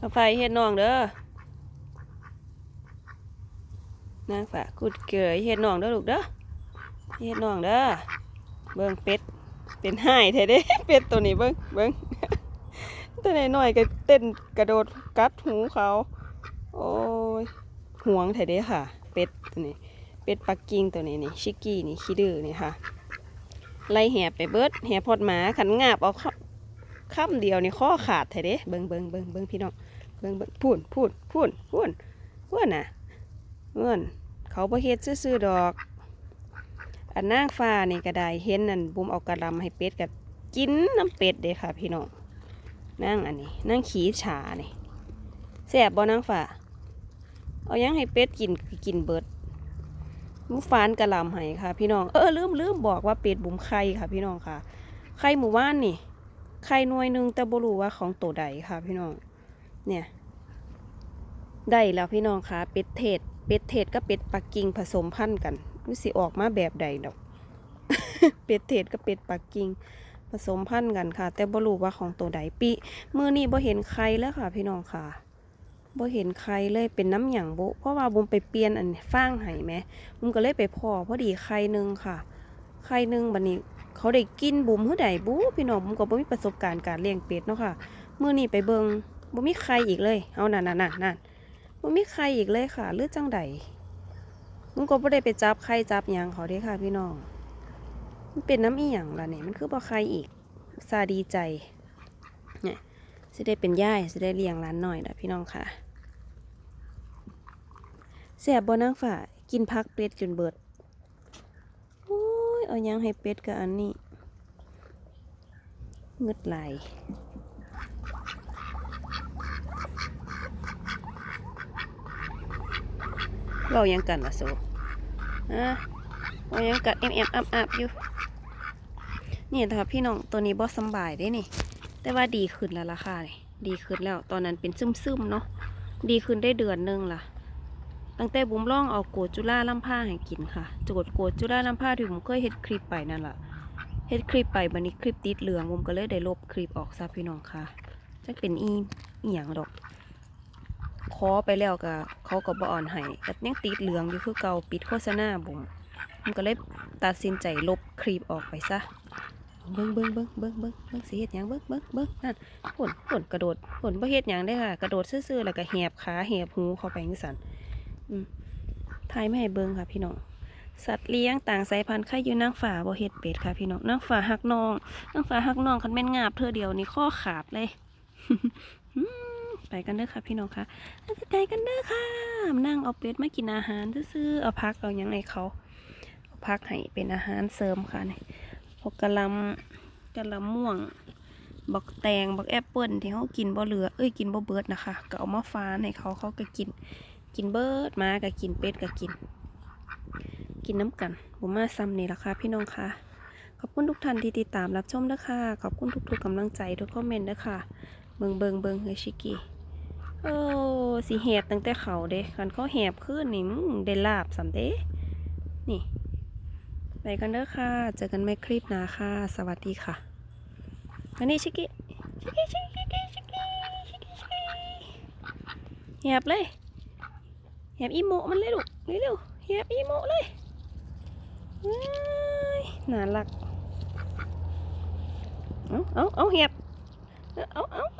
เอาไฟเฮ็ดน้องเด้อนางฝากุดเกยเฮ็ดน้องเด้อลูกเด้อเฮ็ดน้องเด้อเบิ่งเป็ดเป็นห่ายแท้เด้เป็ดตัวนี้เบิ่งเบิ่งตัวน้อยๆก็เต้นกระโดดกัดหูเขา โอ้ยห่วงแท้เด้ค่ะ เป็ดตัวนี้ เป็ดปักกิ่งตัวนี้นี่ชิกกี้นี่ขี้ดื้อนี่ค่ะไล่แหบไปเบิดแหบพอดหมาขันงาบเอาเข้าค่ำเดียวนี่ข้อขาดแท้เด้เบิ่งเบิ่งเบิ่งเบิ่งพี่น้อง เบิ่งเบิ่งพูนพูนพูนพูนพูนน่ะเงื่อนเขาบ่เฮ็ดซื่อๆดอก อันนางฟ้านี่ก็ได้เห็นนั่นบุมเอากระลำให้เป็ดกับกินน้ำเป็ดเด้ค่ะพี่น้องนั่งอันนี้นั่งขี้ฉานี่แซ่บบ่นางฟ้าเอายังให้เป็ดกินกินเบิดมูฟานกระลำให้ค่ะ พี่น้องเออลืมลืมบอกว่าเป็ดบุมไข่ค่ะ พี่น้องค่ะไข่หมู่บ้านนี่ไข่หน่วยหนึ่งแต่บ่รู้ว่าของตัวใดค่ะ พี่น้องเนี่ย ได้แล้วพี่น้องคะเป็ดเทศ เป็ดเทศกับเป็ดปักกิ่งผสมพันธุ์กันรู้สิออกมาแบบใดดอก เป็ดเทศกับเป็ดปักกิ่งผสมพันธุ์กันค่ะ แต่บ่รู้ว่าของตัวใดปีมือนี้บ่เห็นไข่แล้วค่ะ พี่น้องค่ะบ่เห็นไข่เลยเป็นน้ำหยังบุเพราะว่าบุมไปเปลี่ยนอันฟางไห้แหมบุมก็เลยไปพอพอดีไข่หนึ่งค่ะไข่หนึ่งบัดนี้ เขาได้กินบุมเฮือใดบูพี่น้องบุมก็บ่มีประสบการณ์การเลี้ยงเป็ดเนาะค่ะมื้อนี้ไปเบิงบ่มีไข่อีกเลย เอานั่นนั่นนั่น นั่นมีไข่อีกเลยค่ะหรือจังใดบุมก็บ่ได้ไปจับไข่จับยังเขาเด้ค่ะ พี่น้อง มันเป็นน้ำอีหยังล่ะเนี่ยมันคือบ่ไข่อีกซาดีใจ เนี่ยสิได้เป็นย่ายสิได้เลี้ยงหลานหน่อยล่ะพี่น้องค่ะแสบบ่นางฝ่ากินพักเป็ดจนเบิด โอ้ย เอายังให้เป็ดกับอันนี้เงึดไหลาย เรายังกันล่ะโซฮะเรายังกัดเอ็มเอ็มอับอับอยู่นี่ค่ะพี่น้องตัวนี้บ่สำบายได้นี่ แต่ว่าดีขึ้นแล้วล่ะค่ะนี่ดีขึ้นแล้ว ตอนนั้นเป็นซึมๆเนาะ ดีขึ้นได้เดือนหนึงล่ะ ตั้งแต่บุ๋มลองเอาโกดจุล่าล่ำผ้าให้กินค่ะจดโกดจุล่าล่ำผ้าที่ผมเคยเฮ็ดคลิปไปนั่นแหละเฮ็ดคลิปไปบันนี้คลิปติดเหลืองบุ๋มก็เลยได้ลบคลิปออกซะพี่น้องค่ะจักเป็นอีอีหยังดอก ขอไปแล้วก็เขาก็บ่อ่อนให้ก็ยังติดเหลืองอยู่คือเก่าปิดโฆษณาบุ๋มบุ๋มก็เลยตัดสินใจลบคลิปออกไปซะเบิ้งเบิ้งเบิ้งเบิ้งเบิ้งเบิ้งสิเฮ็ดหยังเบิ้งเบิ้งเบิ้งนั่นผลผลกระโดดผลบ่เฮ็ดหยังได้ค่ะกระโดดซื่อๆแล้วก็แหบขาแหบหูเข้าไปจังซั่นทายไม่ให้เบิ่งค่ะพี่น้องสัตว์เลี้ยงต่างสายพันธุ์ใครอยู่นางฝ่าบ่เฮ็ดเป็ดค่ะพี่น้องนางฝ่าหักน้องนางฝ่าหักน้องคันแม่นงาบเธอเดียวนี่ข้อขาดเลย ไปกันเด้อค่ะพี่น้องค่ะไปกันเด้อค่ะ นั่งเอาเป็ดมากินอาหารซื่อเอาพักเอาหยังไงเขาเอาพักให้เป็นอาหารเสริมค่ะนี่พวกกะลำกะลำม่วงบักแตงบักแอปเปิลที่เขากินบ่เหลือเอ้ยกินบ่เบิดนะคะก็เอามาฟานให้เขาเขาก็กิน กินเบิดมาก็กินเป็ดก็กิน กินน้ำกันผมมาซ้ำนี่ละค่ะพี่น้องค่ะขอบคุณทุกท่านที่ติดตามรับชมนะคะขอบคุณทุกๆกำลังใจทุกคอมเมนต์นะคะเบิงเบิงเบิงเฮชิกิ โอ้สีแหบตั้งแต่เขาเด้คันเขาแหบขึ้นนี่มึงได้ลาบสัมเด้นี่ไปกันเด้อค่ะ เจอกันไม่คลิปหนาค่ะ สวัสดีค่ะอันนี้ชิกิชิกิชิกิชิกิชิกิชิกิชิกิแหบเลยแหบอีโมมันเลยลูกเร็วๆแหบอีโมเลยน่ารัก เอาเอาเอาแหบเอาเอาเอาเอา